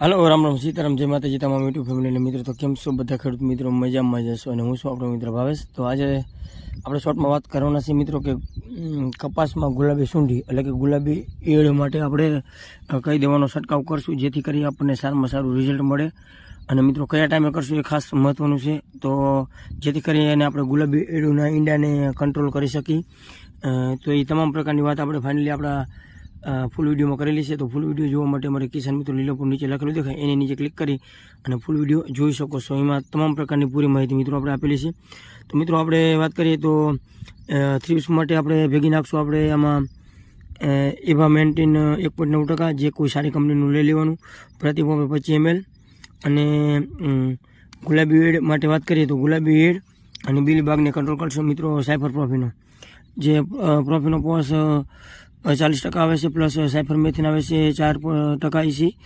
હાલો, રામ રામ, સીતારામ, જય માતાજી, તમામ યુટ્યુબ ફેમિલીના મિત્રો. તો કેમ છો બધા ખેડૂત મિત્રો? મજામાં જશો અને હું છું આપણો મિત્ર ભાવેશ. તો આજે આપણે શોર્ટમાં વાત કરવાના છે મિત્રો કે કપાસમાં ગુલાબી સૂંઢી, એટલે કે ગુલાબી ઈયળ માટે આપણે કહી દેવાનો છંટકાવ કરશું, જેથી કરી આપણને સારામાં સારું રિઝલ્ટ મળે. અને મિત્રો, કયા ટાઈમે કરશું એ ખાસ મહત્વનું છે. તો જેથી કરીને આપણે ગુલાબી ઈયળના ઈંડાને કંટ્રોલ કરી શકીએ. તો એ તમામ પ્રકારની વાત આપણે ફાઇનલી આપણા ફૂલ વિડીયોમાં કરેલી છે. તો ફૂલ વીડિયો જોવા માટે અમારે કિસાન મિત્રો લીલોપુર નીચે લખેલું દેખાય. એની નીચે ક્લિક કરી અને ફૂલ વીડિયો જોઈ શકો છો. એમાં તમામ પ્રકારની પૂરી માહિતી મિત્રો આપણે આપેલી છે. તો મિત્રો આપણે વાત કરીએ તો થ્રીપ્સ માટે આપણે ભેગી નાખશું આપણે આમાં એવા મેન્ટેન એક પોઈન્ટ નવ ટકા જે કોઈ સારી કંપનીનું લઈ લેવાનું. પ્રતિ પંપે પચીસ એમએલ અને ગુલાબી વેડ માટે વાત કરીએ તો ગુલાબી વેડ અને બીલી બાગને કંટ્રોલ કરશો મિત્રો સાયફર પ્રોફીનો જે પ્રોફીનો પોસ ચાલીસ ટકા આવે છે પ્લસ સાયફર મેથિન આવે છે, ચાર ટકા ઇસી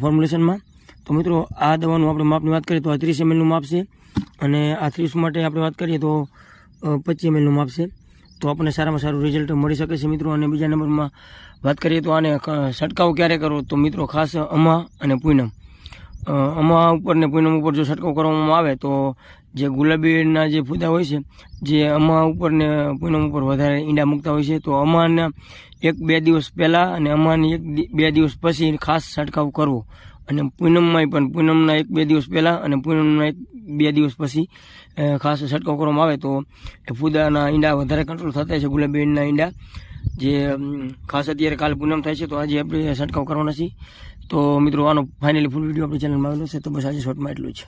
ફોર્મ્યુલેશનમાં તો મિત્રો, આ દવાનું આપણે માપની વાત કરીએ તો આ ત્રીસ એમએલનું માપ છે. અને આ ત્રીસ માટે આપણે વાત કરીએ તો પચીસ એમએલનું માપ છે. તો આપણને સારામાં સારું રિઝલ્ટ મળી શકે છે મિત્રો. અને બીજા નંબરમાં વાત કરીએ તો આને છંટકાવ ક્યારે કરવો? તો મિત્રો, ખાસ અમા અને પૂનમ. અમા ઉપર ને પૂનમ ઉપર જો છંટકાવ કરવામાં આવે તો જે ગુલાબીના જે ફૂદા હોય છે, જે અમા ઉપર ને પૂનમ ઉપર વધારે ઈંડા મૂકતા હોય છે, તો અમાના એક બે દિવસ પહેલાં અને અમાને એક બે દિવસ પછી ખાસ છંટકાવ કરવો. અને પૂનમમાંય પણ, પૂનમના એક બે દિવસ પહેલાં અને પૂનમના એક બે દિવસ પછી ખાસ છંટકાવ કરવામાં આવે તો એ ફૂદાના ઈંડા વધારે કંટ્રોલ થતા છે ગુલાબી ઈંડા. જે ખાસ અત્યારે કાલ પૂનમ થાય છે, તો આજે આપણે છંટકાવ કરવાના છીએ તો મિત્રો, આનો ફાઇનલી ફૂલ વીડિયો આપણી ચેનલમાં આવેલો છે, તો બસ આજે શોર્ટમાં એટલું જ.